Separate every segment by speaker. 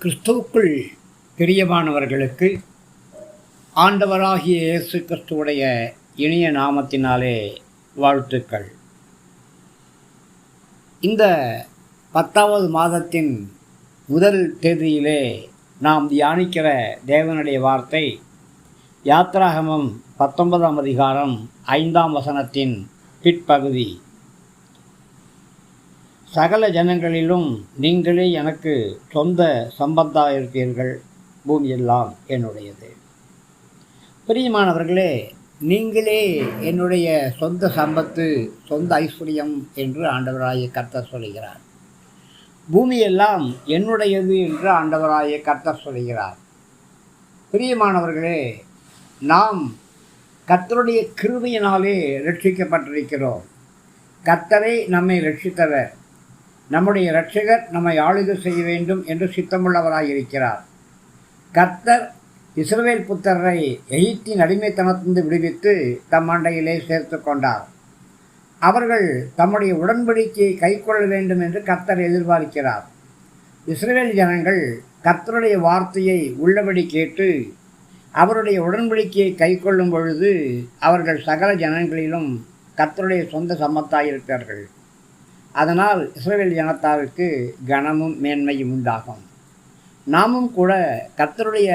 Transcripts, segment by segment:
Speaker 1: கிறிஸ்துவுக்குள் பிரியமானவர்களுக்கு ஆண்டவராகிய இயேசு கிறிஸ்துவுடைய இனிய நாமத்தினாலே வாழ்த்துக்கள். இந்த பத்தாவது மாதத்தின் முதல் தேதியிலே நாம் தியானிக்கிற தேவனுடைய வார்த்தை யாத்ராகமம் பத்தொன்பதாம் அதிகாரம் ஐந்தாம் வசனத்தின் பிற்பகுதி. சகல ஜனங்களிலும் நீங்களே எனக்கு சொந்த சம்பந்தாயிருப்பீர்கள் பூமியெல்லாம் என்னுடையது. பிரியமானவர்களே நீங்களே என்னுடைய சொந்த சம்பத்து சொந்த ஐஸ்வர்யம் என்று ஆண்டவராய கர்த்தர் சொல்கிறார். பூமியெல்லாம் என்னுடையது என்று ஆண்டவராய கர்த்தர் சொல்கிறார். பிரியமானவர்களே நாம் கர்த்தருடைய கிருமையினாலே ரட்சிக்கப்பட்டிருக்கிறோம். கர்த்தரை நம்மை ரட்சித்தவர். நம்முடைய இரட்சகர் நம்மை ஆளுகை செய்ய வேண்டும் என்று சித்தமுள்ளவராயிருக்கிறார். கர்த்தர் இஸ்ரவேல் புத்தரை எகிப்தின் அடிமைத்தனத்திலிருந்து விடுவித்து தம் மண்டையிலே சேர்த்து கொண்டார். அவர்கள் தம்முடைய உடன்படிக்கையை கைக்கொள்ள வேண்டும் என்று கர்த்தர் எதிர்பார்க்கிறார். இஸ்ரேல் ஜனங்கள் கர்த்தருடைய வார்த்தையை உள்ளபடி கேட்டு அவருடைய உடன்படிக்கையை கைக்கொள்ளும் பொழுது அவர்கள் சகல ஜனங்களிலும் கர்த்தருடைய சொந்த சமத்தாயிருப்பார்கள். அதனால் இஸ்ரேல் ஜனத்தாருக்கு கனமும் மேன்மையும் உண்டாகும். நாமும் கூட கர்த்தருடைய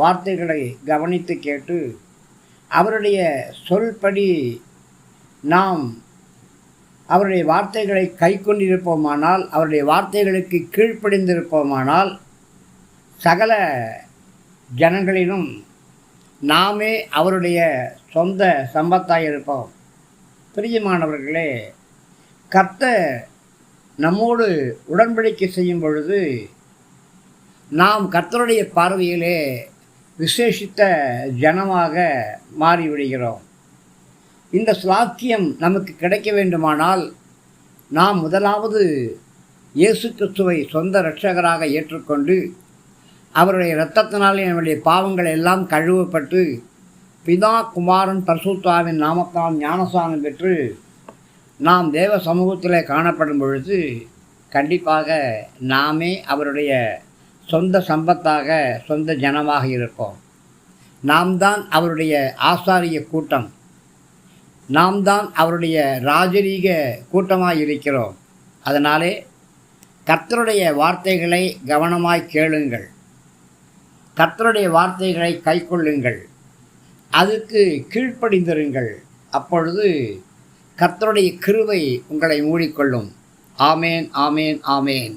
Speaker 1: வார்த்தைகளை கவனித்து கேட்டு அவருடைய சொல்படி நாம் அவருடைய வார்த்தைகளை கை கொண்டிருப்போமானால் அவருடைய வார்த்தைகளுக்கு கீழ்ப்படிந்திருப்போமானால் சகல ஜனங்களிலும் நாமே அவருடைய சொந்த சம்பத்தாக இருப்போம். பிரியமானவர்களே கர்த்த நம்மோடு உடன்படிக்கை செய்யும் பொழுது நாம் கர்த்தருடைய பார்வையிலே விசேஷித்த ஜனமாக மாறிவிடுகிறோம். இந்த ஸ்லாக்கியம் நமக்கு கிடைக்க வேண்டுமானால் நாம் முதலாவது இயேசு கிறிஸ்துவை சொந்த இரட்சகராக ஏற்றுக்கொண்டு அவருடைய இரத்தத்தினாலே நம்முடைய பாவங்கள் எல்லாம் கழுவப்பட்டு பிதா குமாரன் பரிசுத்தாவின் நாமத்தால் ஞானசானம் பெற்று நாம் தேவ சமூகத்தில் காணப்படும் பொழுது கண்டிப்பாக நாமே அவருடைய சொந்த சம்பத்தாக சொந்த ஜனமாக இருப்போம். நாம் தான் அவருடைய ஆசாரிய கூட்டம். நாம் தான் அவருடைய ராஜரீக கூட்டமாக இருக்கிறோம். அதனாலே கர்த்தருடைய வார்த்தைகளை கவனமாய் கேளுங்கள். கர்த்தருடைய வார்த்தைகளை கைக்கொள்ளுங்கள். அதுக்கு கீழ்ப்படிந்திருங்கள். அப்பொழுது கர்த்தருடைய கிருவை உங்களை மூடிக்கொள்ளும். ஆமேன் ஆமேன் ஆமேன்.